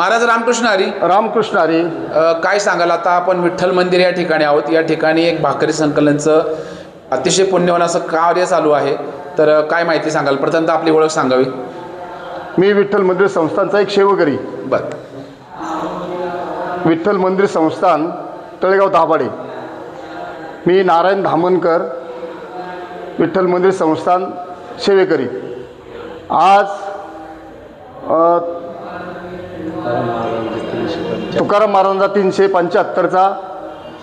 महाराज रामकृष्ण हरी. रामकृष्ण हरी. अ, काय सांगाल? आता आपण विठ्ठल मंदिर या ठिकाणी आहोत. या ठिकाणी एक भाकरी संकलनचं अतिशय पुण्यवान असं कार्य चालू आहे. तर अ, काय माहिती सांगाल? प्रथमतः आपली ओळख सांगावी. मी विठ्ठल मंदिर संस्थानचा एक सेवकरी बरं. विठ्ठल मंदिर संस्थान तळेगाव दाभाडे मी नारायण धामनकर विठ्ठल मंदिर संस्थान सेवेकरी आज अ, तुकाराम महाराजांचा तीनशे पंच्याहत्तरचा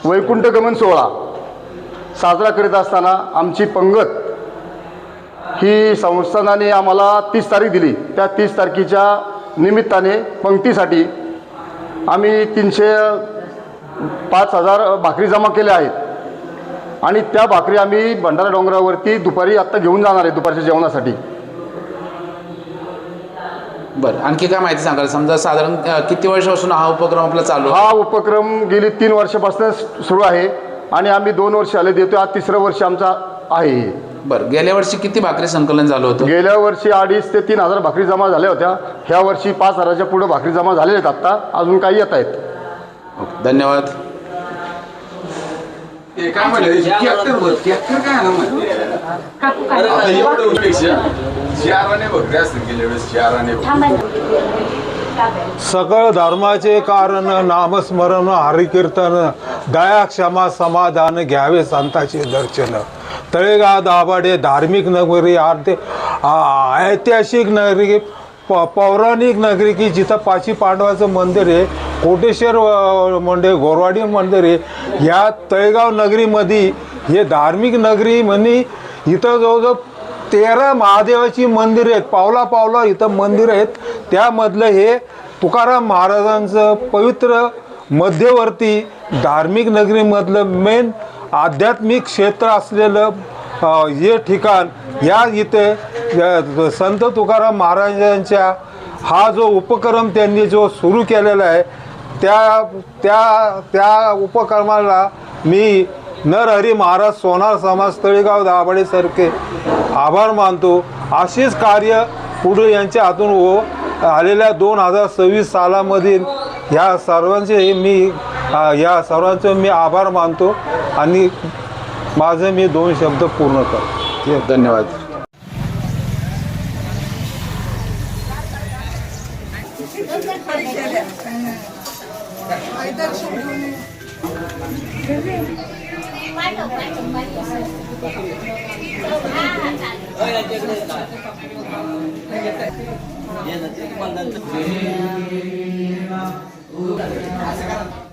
वैकुंठगमन सोहळा साजरा करीत असताना आमची पंगत ही संस्थानाने आम्हाला तीस तारीख दिली. त्या तीस तारखेच्या निमित्ताने पंक्तीसाठी आम्ही तीनशे पाच हजार भाकरी जमा केल्या आहेत. आणि त्या भाकरी आम्ही भंडारा डोंगरावरती दुपारी आत्ता घेऊन जाणार आहे दुपारच्या जेवणासाठी. बरं आणखी काय माहिती सांगाल? समजा साधारण अ, किती वर्षापासून हा उपक्रम आपला चालू आहे? हा उपक्रम गेली तीन वर्षापासून सुरू आहे आणि आम्ही दोन वर्ष आले देतो आज तिसरं वर्ष आमचा आहे हे. बरं गेल्या वर्षी किती भाकरी संकलन झालं होतं? गेल्या वर्षी अडीच ते तीन हजार भाकरी जमा झाल्या होत्या. ह्या वर्षी पाच हजाराच्या पुढे भाकरी जमा झालेल्या आहेत आत्ता. अजून काही येत आहेत. ओके, धन्यवाद. ते काय म्हणलं? ट्रॅक्टर ट्रॅक्टर काय ना म्हणते? आता एवढं पेक्षा चाराने बघते असतील गेल्या वेळेस चाराने सकळ धर्माचे कारण नामस्मरण हरिकीर्तन दया क्षमा समाधान घ्यावे संतांचे दर्शन. तळेगाव दाभाडे धार्मिक नगरी आर्थे आ- ऐतिहासिक नगरी प पौराणिक नगरी की जिथं पाची पांडवाचं मंदिर आहे कोटेश्वर मंदिर गोरवाडी मंदिर आहे या तळेगाव नगरीमध्ये हे धार्मिक नगरी म्हणे इथं जवळजवळ तेरा महादेवाची मंदिरं आहेत पावला पावला इथं मंदिर आहेत. त्यामधलं हे तुकाराम महाराजांचं पवित्र मध्यवर्ती धार्मिक नगरीमधलं मेन आध्यात्मिक क्षेत्र असलेलं हे ठिकाण या इथे संत तुकाराम महाराजांच्या हा जो उपक्रम त्यांनी जो सुरू केलेला आहे त्या त्या त्या उपक्रमाला मी नरहरी महाराज सोनार समाज तळेगाव दाभाडेसारखे आभार मानतो. असेच कार्य पुढे यांच्या हातून हो आलेल्या दोन हजार सव्वीस सालामधील ह्या सर्वांचे मी या सर्वांचे मी आभार मानतो आणि माझे मी दोन शब्द पूर्ण करतो. धन्यवाद. Айдар Шабдуны. Terima kasih.